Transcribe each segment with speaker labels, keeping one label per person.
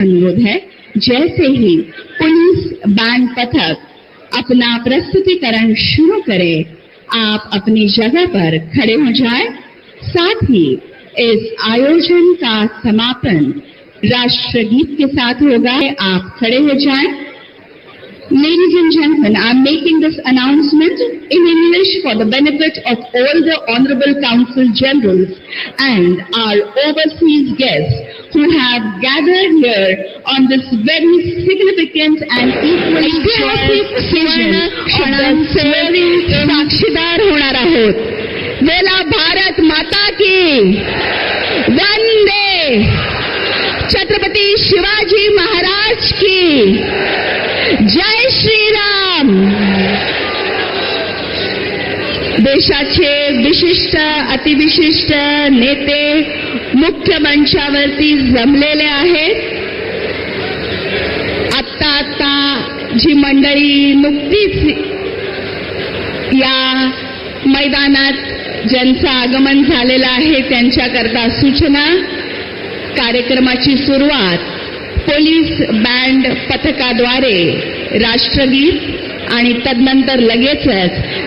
Speaker 1: अनुरोध है। जैसे ही पुलिस बैंड पथक अपना प्रस्तुतिकरण शुरू करे, आप अपनी जगह पर खड़े हो जाए। साथ ही इस आयोजन का समापन राष्ट्रगीत के साथ होगा। आप खड़े हो जाएँ। Ladies and gentlemen, I am making this announcement in English for the benefit of all the Honorable Council Generals and our overseas guests who have gathered here on this very significant and equally joyous occasion of the swearing in
Speaker 2: साक्षीदार होणार आहोत वेला भारत माता की वंदे छत्रपती शिवाजी महाराज की जय देशाचे विशिष्ट अतिविशिष्ट नेते मुख्य मंचावरती जमलेले आहेत. आत्ता आत्ता जी मंडळी नुकतीच या मैदानात ज्यांचं आगमन झालेलं आहे त्यांच्याकरता सूचना कार्यक्रमाची सुरुवात पोलीस बँड पथकाद्वारे राष्ट्रगीत आणि तदनंतर लगेचच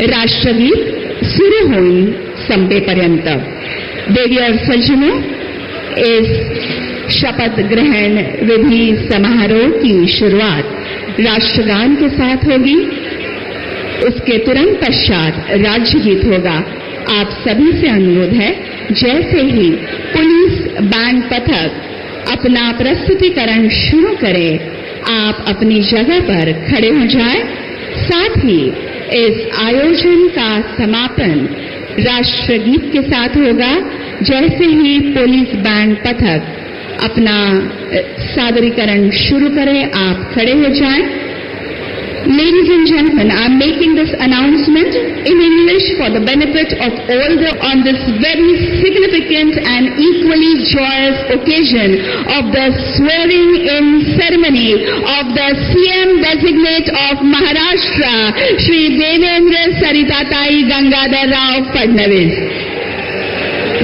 Speaker 2: राष्ट्रगीत सुरू होईल संपेपर्यंत देवी और सज्जनों, इस शपथ ग्रहण विधि समारोह की शुरुआत राष्ट्रगान के साथ होगी। उसके तुरंत पश्चात राज्यगीत होगा। आप सभी से अनुरोध है, जैसे ही पुलिस, बैंड पथक, अपना प्रस्तुतिकरण शुरू करे, आप अपनी जगह पर खड़े हो जाएँ। साथ ही इस आयोजन का समापन राष्ट्रगीत के साथ होगा जैसे ही पुलिस बैंड पथक अपना सादरीकरण शुरू करें, आप खड़े हो जाएँ। Ladies and gentlemen, I am making this announcement in English for the benefit of all the on this very significant and equally joyous occasion of the swearing in ceremony of the CM designate of Maharashtra, Shri Devendra Saritatai Gangadhar Rao Fadnavis.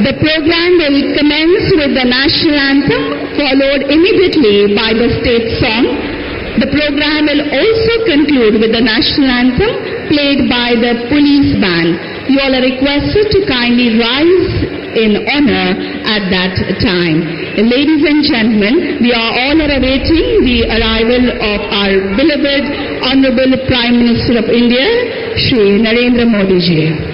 Speaker 2: The program will commence with the national anthem followed immediately by the state song. The program will also conclude with the national anthem played by the police band. You all are requested to kindly rise in honor at that time. Ladies and gentlemen, we are all awaiting the arrival of our beloved Honorable Prime Minister of India, Shri Narendra Modi ji.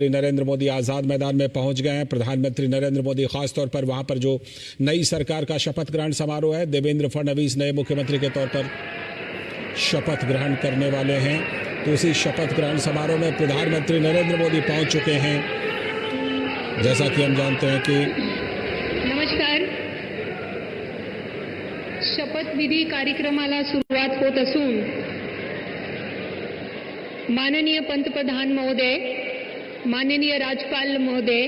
Speaker 3: Shri Narendra Modi आज़ाद मैदान में पहुँच गए हैं। प्रधानमंत्री नरेंद्र मोदी खासतौर पर वहाँ पर जो नई सरकार का शपथ ग्रहण समारोह है, देवेंद्र फडणवीस नए मुख्यमंत्री के तौर पर शपथ ग्रहण करने वाले हैं। तो उसी शपथ ग्रहण समारोह में प्रधानमंत्री नरेंद्र मोदी पहुँच चुके हैं। जैसा कि हम जानते हैं कि
Speaker 4: नमस्कार। शपथविधी कार्यक्रमाला सुरुवात होत असून माननीय पंतप्रधान महोदय माननीय राज्यपाल महोदय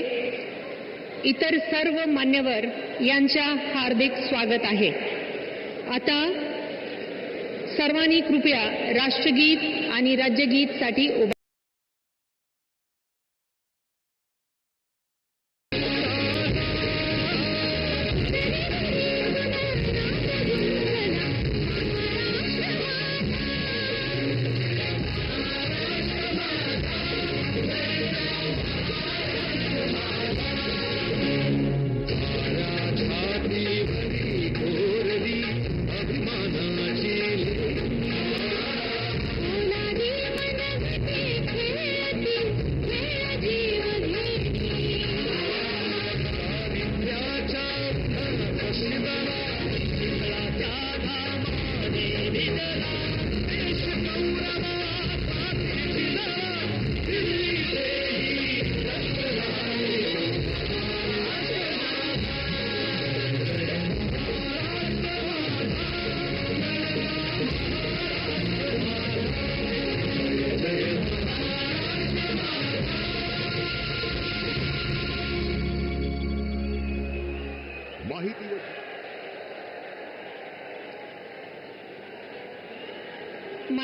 Speaker 4: इतर सर्व मान्यवर यांच्या हार्दिक स्वागत आहे. आता सर्वांनी कृपया राष्ट्रगीत आणि राज्यगीतसाठी उभा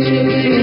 Speaker 4: you.